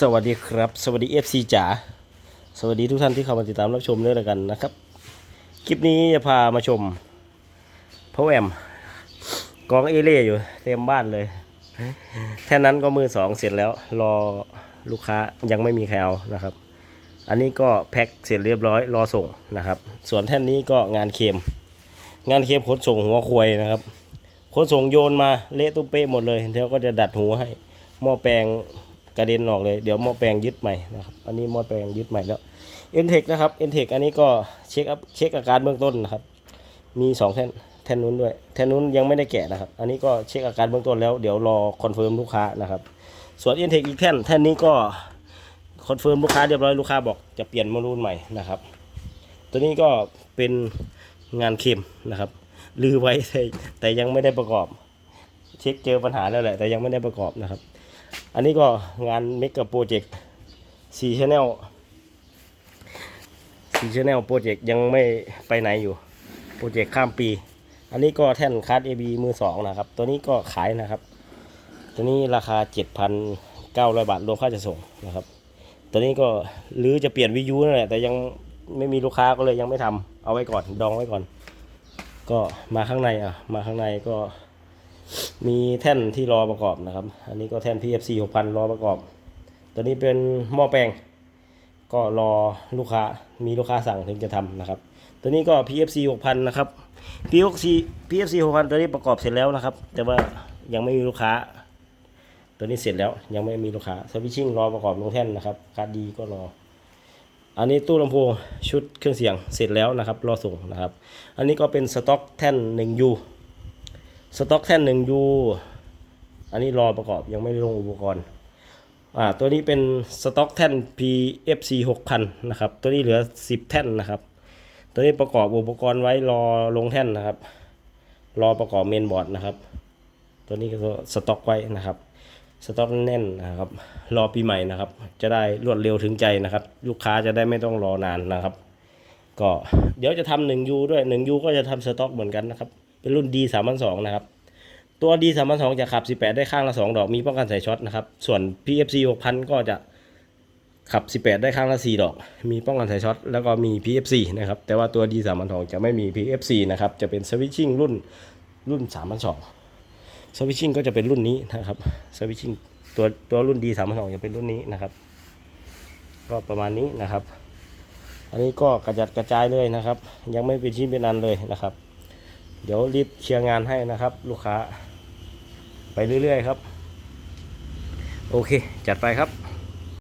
สวัสดีครับ สวัสดี FC จ๋าสวัสดีทุกท่านที่เข้ามาติดตามรับชมด้วยแล้วกันนะครับ คลิปนี้จะพามาชมพาวแอมกองเอเล่อยู่เต็มบ้านเลย แท่นนั้นก็มือสองเสร็จแล้ว รอลูกค้ายังไม่มีใครเอานะครับ อันนี้ก็แพ็คเสร็จเรียบร้อยรอส่งนะครับ ส่วนแท่นนี้ก็งานเค็มงานเค็มขนส่งหัวควยนะครับขนส่งโยนมาเละตุ้มเป๊ะหมดเลยเดี๋ยวก็จะดัดหัวให้หม้อแปลง กระเด็นออกเลยเดี๋ยวหม้อแปลงยึดใหม่นะครับอันนี้หม้อแปลงยึดใหม่แล้วเอ็นเทคนะครับเอ็นเทคอันนี้ก็เช็คอเช็คอาการเบื้องต้นนะครับ มีสองแท่นแท่นนู้นด้วยแท่นนู้นยังไม่ได้แกะนะครับ อันนี้ก็เช็คอาการเบื้องต้นแล้วเดี๋ยวรอคอนเฟิร์มลูกค้านะครับ ส่วนเอ็นเทคอีกแท่นแท่นนี้ก็คอนเฟิร์มลูกค้าเรียบร้อยลูกค้าบอกจะเปลี่ยนโมารุ่นใหม่นะครับ ตัวนี้ก็เป็นงานเค็มนะครับลือไว้แต่ยังไม่ได้ประกอบ เช็คเจอปัญหาแล้วแหละแต่ยังไม่ได้ประกอบนะครับ อันนี้ก็งานเมกะโปรเจกต์สี่ชแนลสี่ชแนลโปรเจกต์ยังไม่ไปไหนอยู่ โปรเจกต์ข้ามปี อันนี้ก็แท่นคัสเอบีมือสองนะครับ ตัวนี้ก็ขายนะครับ ตัวนี้ราคาเจ็ดพันเก้าร้อยบาทรวมค่าจะส่งนะครับ ตัวนี้ก็หรือจะเปลี่ยนวิทยุนั่นแหละแต่ยังไม่มีลูกค้าก็เลยยังไม่ทำเอาไว้ก่อนดองไว้ก่อน ก็มาข้างในอะมาข้างในก็ มีแท่นที่รอประกอบนะครับ อันนี้ก็แท่น PFC 6000 รอประกอบ ตัวนี้เป็นหม้อแปลง ก็รอลูกค้า มีลูกค้าสั่งถึงจะทำนะครับ ตัวนี้ก็ PFC 6000 นะครับ PFC PFC 6000 ตัวนี้ประกอบเสร็จแล้วนะครับ แต่ว่ายังไม่มีลูกค้า ตัวนี้เสร็จแล้วยังไม่มีลูกค้าสวิตชิ่งรอประกอบลงแท่นนะครับคาร์ดดีก็รอ อันนี้ตู้ลำโพงชุดเครื่องเสียงเสร็จแล้วนะครับ รอส่งนะครับ อันนี้ก็เป็นสต็อกแท่น 1U สต็อกแท่น 1U อันนี้รอประกอบยังไม่ได้ลงอุปกรณ์อ่าตัวนี้เป็นสต็อกแท่น PFC 6000นะครับ ตัวนี้เหลือ 10 แท่นนะครับ ตัวนี้ประกอบอุปกรณ์ไว้รอลงแท่นนะครับ รอประกอบเมนบอร์ดนะครับ ตัวนี้ก็สต็อกไว้นะครับสต็อกแน่นนะครับ รอปีใหม่นะครับ จะได้รวดเร็วถึงใจนะครับ ลูกค้าจะได้ไม่ต้องรอนานนะครับ ก็เดี๋ยวจะทำหนึ่งยูด้วยหนึ่งยูก็จะทำสต็อกเหมือนกันนะครับ เป็นรุ่น D 3 2 0นะครับ ตัว D 3 2 0จะขับ 18 ได้ข้างละ 2 ดอก มีป้องกันสายช็อตนะครับ ส่วน PFC 6000 ก็จะขับ 18 ได้ข้างละ 4 ดอก มีป้องกันสายช็อต แล้วก็มี PFC นะครับ แต่ว่าตัว D 3 2 0จะไม่มี PFC นะครับ จะเป็นสวิตชิ่งรุ่นรุ่น3 2 0สวิตชิ่งก็จะเป็นรุ่นนี้นะครับสวิตชิ่งตัวตัวรุ่น D 3 2 0จะเป็นรุ่นนี้นะครับ ก็ประมาณนี้นะครับ อันนี้ก็กระจัดกระจายเลยนะครับ ยังไม่เป็นชิ้นเป็นอันเลยนะครับ เดี๋ยวรีบเคลียร์งานให้นะครับ ลูกค้า ไปเรื่อยๆครับ โอเค จัดไปครับ